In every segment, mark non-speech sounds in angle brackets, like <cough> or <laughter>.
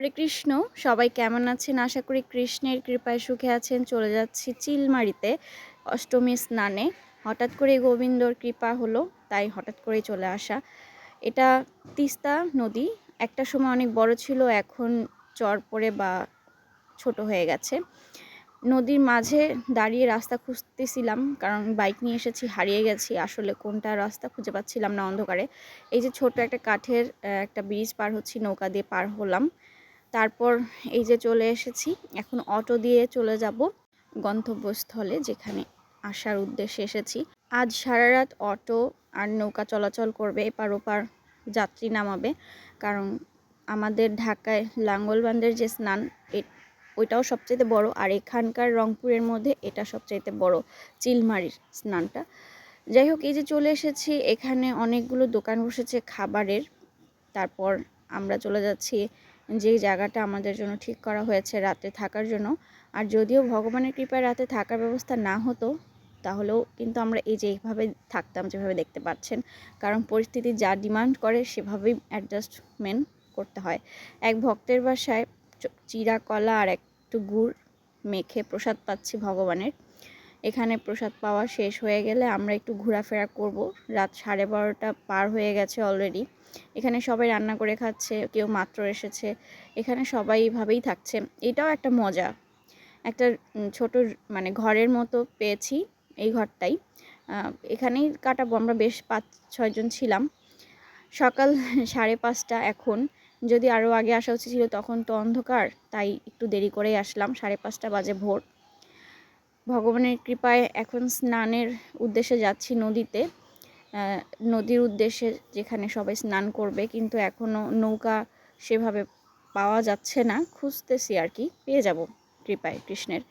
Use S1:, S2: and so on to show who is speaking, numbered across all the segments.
S1: হরে কৃষ্ণ, সবাই কেমন আছেন? আশা করি কৃষ্ণের কৃপায় সুখে আছেন। চলে যাচ্ছি চিলমারিতে অষ্টমী স্নানে। হঠাৎ করে গোবিন্দর কৃপা হলো, তাই হঠাৎ করেই চলে আসা। এটা তিস্তা নদী। একটা সময় অনেক বড় ছিল, এখন চর পড়ে বা ছোট হয়ে গেছে। নদীর মাঝে দাঁড়িয়ে রাস্তা খুঁজতেছিলাম, কারণ বাইক নিয়ে এসেছি, হারিয়ে গেছি। আসলে কোনটা রাস্তা খুঁজে পাচ্ছিলাম না অন্ধকারে। এই যে ছোট একটা কাঠের একটা ব্রিজ পার হচ্ছি, নৌকা দিয়ে পার হলাম। তারপর এই যে চলে এসেছি, এখন অটো দিয়ে চলে যাব গন্তব্যস্থলে যেখানে আসার উদ্দেশ্যে এসেছি। আজ সারা রাত অটো আর নৌকা চলাচল করবে এপার ওপার যাত্রী নামাবে, কারণ আমাদের ঢাকায় লাঙ্গলবান্ধের যে স্নান ওইটাও সবচাইতে বড়, আর এখানকার রংপুরের মধ্যে এটা সবচাইতে বড়, চিলমারির স্নানটা। যাই হোক, এই যে চলে এসেছি, এখানে অনেকগুলো দোকান বসেছে খাবারের। তারপর আমরা চলে যাচ্ছি যে জায়গাটা আমাদের জন্য ঠিক করা হয়েছে রাতে থাকার জন্য। আর যদিও ভগবানের কৃপায় রাতে থাকার ব্যবস্থা না হতো, তাহলেও কিন্তু আমরা এই যে এইভাবে থাকতাম, যেভাবে দেখতে পাচ্ছেন, কারণ পরিস্থিতি যা ডিমান্ড করে সেভাবেই অ্যাডজাস্টমেন্ট করতে হয়। এক ভক্তের বাসায় চিরা কলা আর একটু গুড় মেখে প্রসাদ পাচ্ছি ভগবানের। এখানে প্রসাদ পাওয়া শেষ হয়ে গেলে আমরা একটু ঘোরাফেরা করব। রাত সাড়ে বারোটা পার হয়ে গেছে অলরেডি এখানে সবাই রান্না করে খাচ্ছে, কেউ মাত্র এসেছে। এখানে সবাই এইভাবেই থাকছে। এটাও একটা মজা। একটা ছোট মানে ঘরের মতো পেয়েছি এই ঘরটাই। এখানেই কাটাবো। আমরা বেশ পাঁচ ছয়জন ছিলাম। সকাল <laughs> সাড়ে পাঁচটা এখন। যদি আরও আগে আসা উচিত ছিল তখন তো অন্ধকার, তাই একটু দেরি করেই আসলাম। সাড়ে পাঁচটা বাজে ভোর। ভগবানের কৃপায় এখন স্নানের উদ্দেশ্যে যাচ্ছি নদীতে। নদীর উদ্দেশ্যে যেখানে সবাই স্নান করবে, কিন্তু এখনও নৌকা সেভাবে পাওয়া যাচ্ছে না। খুঁজতেছি আর কি, পেয়ে যাব কৃপায় কৃষ্ণের।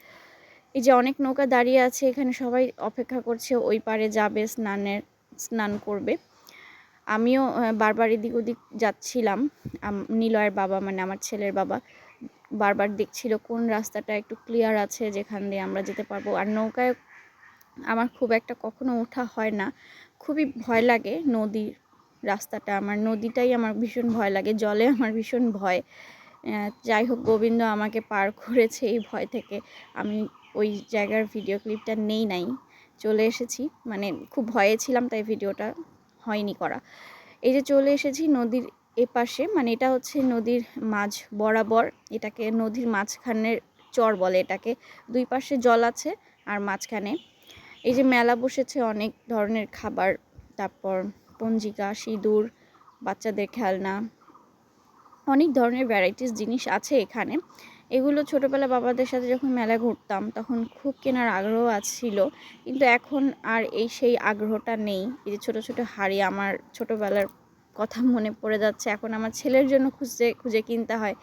S1: এই যে অনেক নৌকা দাঁড়িয়ে আছে, এখানে সবাই অপেক্ষা করছে, ওই পারে যাবে স্নানের স্নান করবে। আমিও বারবার এদিক ওদিক যাচ্ছিলাম। নিলয়ের বাবা মানে আমার ছেলের বাবা বারবার দেখছিল কোন রাস্তাটা একটু ক্লিয়ার আছে, যেখান দিয়ে আমরা যেতে পারব। আর নৌকায় আমার খুব একটা কখনো ওঠা হয় না। খুবই ভয় লাগে নদীর রাস্তাটা। আমার নদীটাই আমার ভীষণ ভয় লাগে, জলে আমার ভীষণ ভয়। যাই হোক, গোবিন্দ আমাকে পার করেছে এই ভয় থেকে। আমি ওই জায়গার ভিডিও ক্লিপটা নেই নাই, চলে এসেছি। মানে খুব ভয়ে ছিলাম, তাই ভিডিওটা হয়নি করা। এই যে চলে এসেছি নদীর এপাশে মানে এটা হচ্ছে নদীর মাঝ বরাবর, এটাকে নদীর মাঝখানের চর বলে এটাকে। দুই পাশে জল আছে আর মাঝখানে। এই যে মেলা বসেছে অনেক ধরনের খাবার, তারপর পঞ্জিকা, সিঁদুর, বাচ্চাদের খেলনা, অনেক ধরনের ভ্যারাইটিস জিনিস আছে এখানে। এগুলো ছোটোবেলা বাবাদের সাথে যখন মেলা ঘুরতাম, তখন খুব কেনার আগ্রহ ছিল কিন্তু এখন আর এই সেই আগ্রহটা নেই। এই যে ছোটো ছোটো হাড়ি, আমার ছোটোবেলার কথা মনে পড়ে যাচ্ছে। এখন আমার ছেলের জন্য খুঁজতে, খুঁজে কিনতে হয়।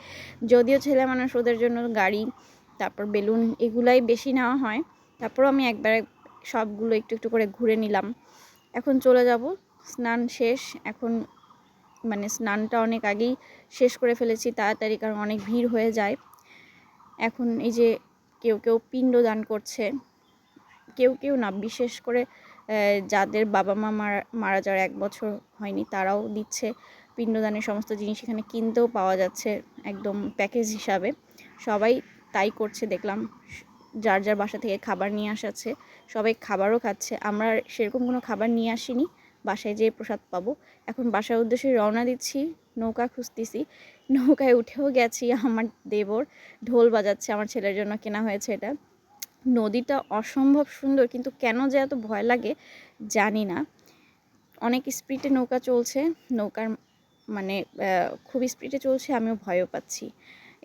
S1: যদিও ছেলে মানুষ, ওদের জন্য গাড়ি, তারপর বেলুন এগুলাই বেশি নেওয়া হয়। তারপরও আমি একবারে সবগুলো একটু একটু করে ঘুরে নিলাম। এখন চলে যাব। স্নান শেষ। এখন মানে স্নানটা অনেক আগেই শেষ করে ফেলেছি, তাড়াতাড়ি, কারণ অনেক ভিড় হয়ে যায়। এখন এই যে কেউ কেউ পিণ্ড দান করছে। কেউ কেউ না, বিশেষ করে যাদের বাবা মা মারা মারা যাওয়ার এক বছর হয়নি, তারাও দিচ্ছে পিণ্ডদানের সমস্ত জিনিস এখানে কিনতেও পাওয়া যাচ্ছে একদম প্যাকেজ হিসাবে। সবাই তাই করছে, দেখলাম যার যার বাসা থেকে খাবার নিয়ে আসাচ্ছে সবাই খাবারও খাচ্ছে। আমরা সেরকম কোনো খাবার নিয়ে আসিনি, বাসায় যেয়ে প্রসাদ পাবো। এখন বাসার উদ্দেশ্যে রওনা দিচ্ছি, নৌকা খুঁজতেছি। নৌকায় উঠেও গেছি, আমার দেবর ঢোল বাজাচ্ছে, আমার ছেলের জন্য কেনা হয়েছে এটা। নদীটা অসম্ভব সুন্দর, কিন্তু কেন যে এত ভয় লাগে জানি না। অনেক স্পিডে নৌকা চলছে, নৌকার মানে খুব স্পিডে চলছে, আমিও ভয়ও পাচ্ছি।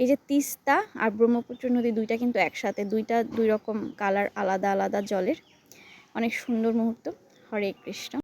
S1: এই যে তিস্তা আর ব্রহ্মপুত্র নদী দুইটা কিন্তু একসাথে, দুইটা দুই রকম কালার আলাদা আলাদা জলের। অনেক সুন্দর মুহূর্ত। হরে কৃষ্ণ।